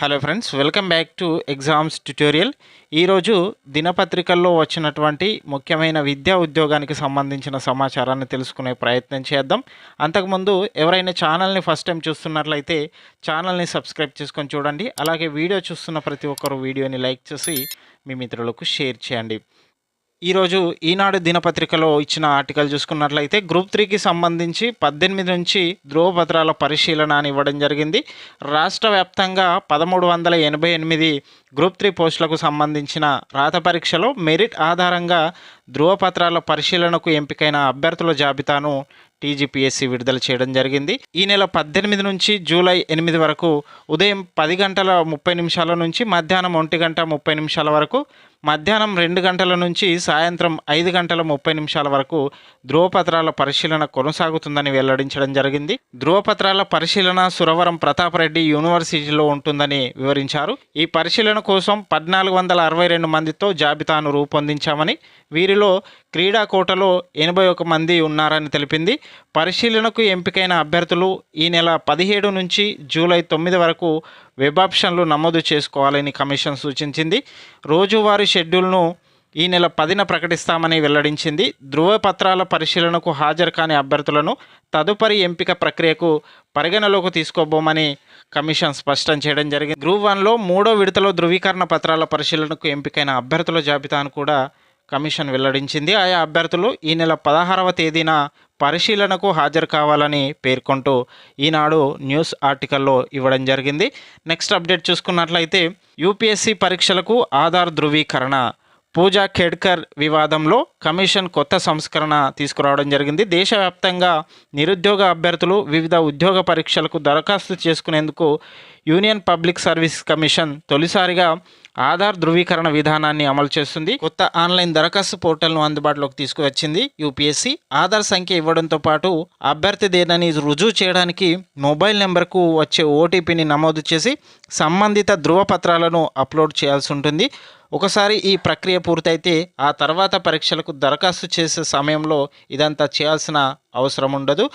Hello friends welcome back to exams tutorial ఈరోజు దినపత్రికల్లో వచ్చినటువంటి ముఖ్యమైన విద్యా ఉద్యోగానికి సంబంధించిన సమాచారాన్ని తెలుసుకునే ప్రయత్నం చేద్దాం. అంతకుముందు ఎవరైనా ఛానల్ని ఫస్ట్ టైం చూస్తున్నట్లయితే ఛానల్ని సబ్స్క్రైబ్ చేసుకొని చూడండి. అలాగే వీడియో చూస్తున్న ప్రతి ఒక్కరు వీడియోని లైక్ చేసి మీ మిత్రులకు షేర్ చేయండి. ఈరోజు ఈనాడు దినపత్రికలో ఇచ్చిన ఆర్టికల్ చూసుకున్నట్లయితే గ్రూప్ త్రీకి సంబంధించి పద్దెనిమిది నుంచి ధ్రువపత్రాల పరిశీలన అని ఇవ్వడం జరిగింది. రాష్ట్ర వ్యాప్తంగా పదమూడు వందల ఎనభై ఎనిమిది గ్రూప్ త్రీ పోస్టులకు సంబంధించిన రాత పరీక్షలో మెరిట్ ఆధారంగా ధ్రువపత్రాల పరిశీలనకు ఎంపికైన అభ్యర్థుల జాబితాను టీజీపీఎస్సీ విడుదల చేయడం జరిగింది. ఈ నెల పద్దెనిమిది నుంచి జూలై ఎనిమిది వరకు ఉదయం పది గంటల ముప్పై నిమిషాల నుంచి మధ్యాహ్నం ఒంటి గంట ముప్పై నిమిషాల వరకు మధ్యాహ్నం రెండు గంటల నుంచి సాయంత్రం ఐదు గంటల ముప్పై నిమిషాల వరకు ధ్రువపత్రాల పరిశీలన కొనసాగుతుందని వెల్లడించడం జరిగింది. ధ్రువపత్రాల పరిశీలన సురవరం ప్రతాపరెడ్డి యూనివర్సిటీలో ఉంటుందని వివరించారు. ఈ పరిశీలన కోసం పద్నాలుగు వందల అరవై రెండు మందితో జాబితాను రూపొందించామని వీరిలో క్రీడా కోటలో ఎనభై ఒక మంది ఉన్నారని తెలిపింది. పరిశీలనకు ఎంపికైన అభ్యర్థులు ఈ నెల పదిహేడు నుంచి జూలై తొమ్మిది వరకు వెబ్ ఆప్షన్లు నమోదు చేసుకోవాలని కమిషన్ సూచించింది. రోజువారీ షెడ్యూల్ను ఈ నెల పదిన ప్రకటిస్తామని వెల్లడించింది. ధృవపత్రాల పరిశీలనకు హాజరు కాని అభ్యర్థులను తదుపరి ఎంపిక ప్రక్రియకు పరిగణలోకి తీసుకోబోమని కమిషన్ స్పష్టం చేయడం జరిగింది. గ్రూప్ వన్లో మూడో విడతలో ధృవీకరణ పత్రాల పరిశీలనకు ఎంపికైన అభ్యర్థుల జాబితాను కూడా కమిషన్ వెల్లడించింది. ఆయా అభ్యర్థులు ఈ నెల పదహారవ తేదీన పరిశీలనకు హాజరు కావాలని పేర్కొంటూ ఈనాడు న్యూస్ ఆర్టికల్లో ఇవ్వడం జరిగింది. నెక్స్ట్ అప్డేట్ చూసుకున్నట్లయితే యూపీఎస్సీ పరీక్షలకు ఆధార్ ధృవీకరణ. పూజా ఖేడ్కర్ వివాదంలో కమిషన్ కొత్త సంస్కరణ తీసుకురావడం జరిగింది. దేశవ్యాప్తంగా నిరుద్యోగ అభ్యర్థులు వివిధ ఉద్యోగ పరీక్షలకు దరఖాస్తు చేసుకునేందుకు యూనియన్ పబ్లిక్ సర్వీస్ కమిషన్ తొలిసారిగా ఆధార్ ధృవీకరణ విధానాన్ని అమలు చేస్తుంది. కొత్త ఆన్లైన్ దరఖాస్తు పోర్టల్ను అందుబాటులోకి తీసుకువచ్చింది యూపీఎస్సీ. ఆధార్ సంఖ్య ఇవ్వడంతో పాటు అభ్యర్థి దేనని రుజువు చేయడానికి మొబైల్ నెంబర్కు వచ్చే ఓటీపీని నమోదు చేసి సంబంధిత ధృవపత్రాలను అప్లోడ్ చేయాల్సి ఉంటుంది. ఒకసారి ఈ ప్రక్రియ పూర్తయితే ఆ తర్వాత పరీక్షలకు దరఖాస్తు చేసే సమయంలో ఇదంతా చేయాల్సిన అవసరం ఉండదు.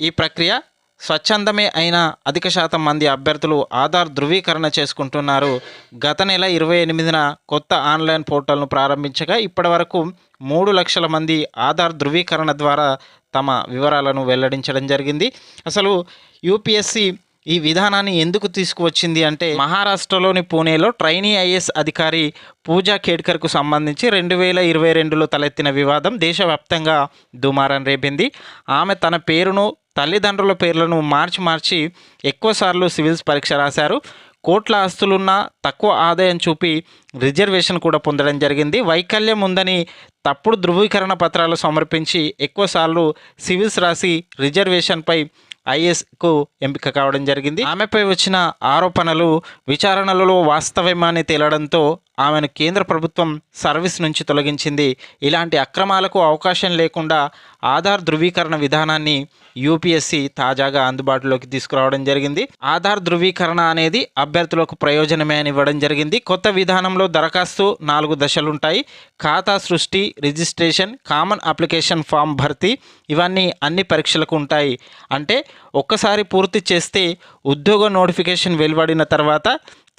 ఈ ప్రక్రియ స్వచ్ఛందమే అయిన అధిక శాతం మంది అభ్యర్థులు ఆధార్ ధృవీకరణ చేసుకుంటున్నారు. గత నెల ఇరవై ఎనిమిదిన కొత్త ఆన్లైన్ పోర్టల్ను ప్రారంభించగా ఇప్పటి వరకు మూడు లక్షల మంది ఆధార్ ధృవీకరణ ద్వారా తమ వివరాలను వెల్లడించడం జరిగింది. అసలు యూపీఎస్సి ఈ విధానాన్ని ఎందుకు తీసుకువచ్చింది అంటే మహారాష్ట్రలోని పూణేలో ట్రైనీ ఐఏఎస్ అధికారి పూజా ఖేడ్కర్కు సంబంధించి రెండు వేల ఇరవై రెండులో తలెత్తిన వివాదం దేశవ్యాప్తంగా దుమారం రేపింది. ఆమె తన పేరును తల్లిదండ్రుల పేర్లను మార్చి మార్చి ఎక్కువసార్లు సివిల్స్ పరీక్ష రాశారు. కోట్ల ఆస్తులున్న తక్కువ ఆదాయం చూపి రిజర్వేషన్ కూడా పొందడం జరిగింది. వైకల్యం ఉందని తప్పుడు ధృవీకరణ పత్రాలు సమర్పించి ఎక్కువసార్లు సివిల్స్ రాసి రిజర్వేషన్పై ఐఏఎస్కు ఎంపిక కావడం జరిగింది. ఆమెపై వచ్చిన ఆరోపణలు విచారణలలో వాస్తవమని తేలడంతో ఆమెను కేంద్ర ప్రభుత్వం సర్వీస్ నుంచి తొలగించింది. ఇలాంటి అక్రమాలకు అవకాశం లేకుండా ఆధార్ ధృవీకరణ విధానాన్ని యూపీఎస్సీ తాజాగా అందుబాటులోకి తీసుకురావడం జరిగింది. ఆధార్ ధృవీకరణ అనేది అభ్యర్థులకు ప్రయోజనమే అని ఇవ్వడం జరిగింది. కొత్త విధానంలో దరఖాస్తు నాలుగు దశలుంటాయి. ఖాతా సృష్టి రిజిస్ట్రేషన్ కామన్ అప్లికేషన్ ఫామ్ భర్తీ ఇవన్నీ అన్ని పరీక్షలకు ఉంటాయి. అంటే ఒక్కసారి పూర్తి చేస్తే ఉద్యోగ నోటిఫికేషన్ వెలువడిన తర్వాత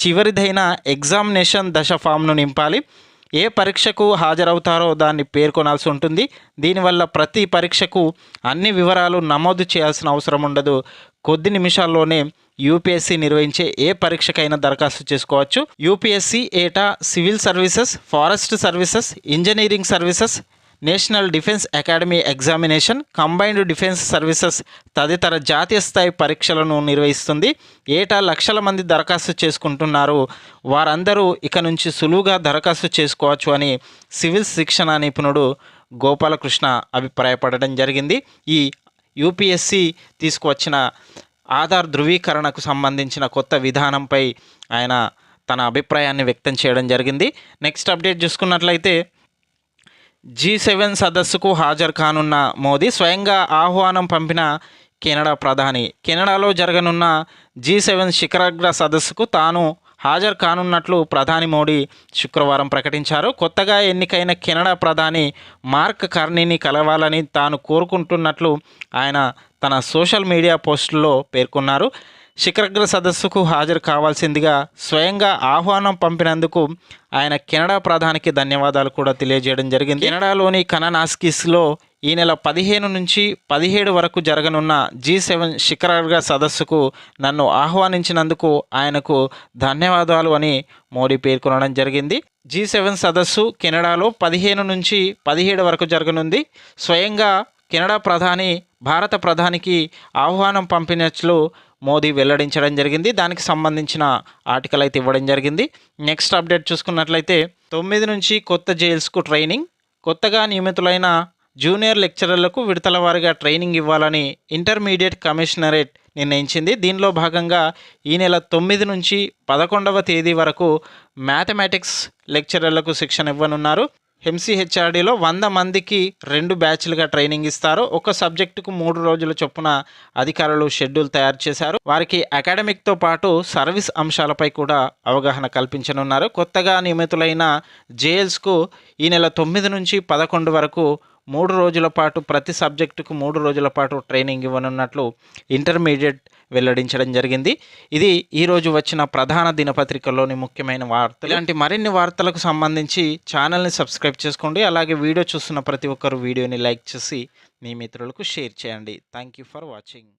చివరిదైన ఎగ్జామినేషన్ దశ ఫామ్ను నింపాలి. ఏ పరీక్షకు హాజరవుతారో దాన్ని పేర్కొనాల్సి ఉంటుంది. దీనివల్ల ప్రతి పరీక్షకు అన్ని వివరాలు నమోదు చేయాల్సిన అవసరం ఉండదు. కొద్ది నిమిషాల్లోనే యూపీఎస్సీ నిర్వహించే ఏ పరీక్షకైనా దరఖాస్తు చేసుకోవచ్చు. యూపీఎస్సీ ఏటా civil services forest services engineering services national defence academy examination combined defence services తదితర జాతీయ స్థాయి పరీక్షలను నిర్వహిస్తుంది. ఏటా లక్షల మంది దరఖాస్తు చేసుకుంటున్నారు. వారందరూ ఇక నుంచి సులువుగా దరఖాస్తు చేసుకోవచ్చు అని సివిల్ శిక్షణ నిపుణుడు గోపాలకృష్ణ అభిప్రాయపడడం జరిగింది. ఈ యూపీఎస్సి తీసుకువచ్చిన ఆధార్ ధృవీకరణకు సంబంధించిన కొత్త విధానంపై ఆయన తన అభిప్రాయాన్ని వ్యక్తం చేయడం జరిగింది. నెక్స్ట్ అప్డేట్ చూసుకున్నట్లయితే జీ సెవెన్ సదస్సుకు హాజరు కానున్న మోదీ స్వయంగా ఆహ్వానం పంపిన కెనడా ప్రధాని. కెనడాలో జరగనున్న జీ సెవెన్ శిఖరాగ్ర సదస్సుకు తాను హాజరు కానున్నట్లు ప్రధాని మోడీ శుక్రవారం ప్రకటించారు. కొత్తగా ఎన్నికైన కెనడా ప్రధాని మార్క్ కర్నీని కలవాలని తాను కోరుకుంటున్నట్లు ఆయన తన సోషల్ మీడియా పోస్టుల్లో పేర్కొన్నారు. శిఖరగ్ర సదస్సుకు హాజరు కావాల్సిందిగా స్వయంగా ఆహ్వానం పంపినందుకు ఆయన కెనడా ప్రధానికి ధన్యవాదాలు కూడా తెలియజేయడం జరిగింది. కెనడాలోని కననాస్కిస్లో ఈ నెల పదిహేను నుంచి పదిహేడు వరకు జరగనున్న జీ సెవెన్ శిఖరగ్ర సదస్సుకు నన్ను ఆహ్వానించినందుకు ఆయనకు ధన్యవాదాలు అని మోడీ పేర్కొనడం జరిగింది. జీ సెవెన్ సదస్సు కెనడాలో పదిహేను నుంచి పదిహేడు వరకు జరగనుంది. స్వయంగా కెనడా ప్రధాని భారత ప్రధానికి ఆహ్వానం పంపినట్లు మోదీ వెల్లడించడం జరిగింది. దానికి సంబంధించిన ఆర్టికల్ అయితే ఇవ్వడం జరిగింది. నెక్స్ట్ అప్డేట్ చూసుకున్నట్లయితే తొమ్మిది నుంచి కొత్త జైల్స్కు ట్రైనింగ్ కొత్తగా నియమితులైన జూనియర్ లెక్చరర్లకు విడతల వారిగా ట్రైనింగ్ ఇవ్వాలని ఇంటర్మీడియట్ కమిషనరేట్ నిర్ణయించింది. దీనిలో భాగంగా ఈ నెల తొమ్మిది నుంచి పదకొండవ తేదీ వరకు మ్యాథమెటిక్స్ లెక్చరర్లకు శిక్షణ ఇవ్వనున్నారు. ఎంసీహెచ్ఆర్డీలో వంద మందికి రెండు బ్యాచ్లుగా ట్రైనింగ్ ఇస్తారు. ఒక సబ్జెక్టుకు మూడు రోజుల చొప్పున అధికారులు షెడ్యూల్ తయారు చేశారు. వారికి అకాడమిక్తో పాటు సర్వీస్ అంశాలపై కూడా అవగాహన కల్పించనున్నారు. కొత్తగా నియమితులైన జేఎల్స్కు ఈ నెల తొమ్మిది నుంచి పదకొండు వరకు మూడు రోజుల పాటు ప్రతి సబ్జెక్టుకు మూడు రోజుల పాటు ట్రైనింగ్ ఇవ్వనున్నట్లు ఇంటర్మీడియట్ వెల్లడించడం జరిగింది. ఇది ఈరోజు వచ్చిన ప్రధాన దినపత్రికల్లోని ముఖ్యమైన వార్తలు. ఇలాంటి మరిన్ని వార్తలకు సంబంధించి ఛానల్ని సబ్స్క్రైబ్ చేసుకోండి. అలాగే వీడియో చూస్తున్న ప్రతి ఒక్కరు వీడియోని లైక్ చేసి మీ మిత్రులకు షేర్ చేయండి. Thank you for watching.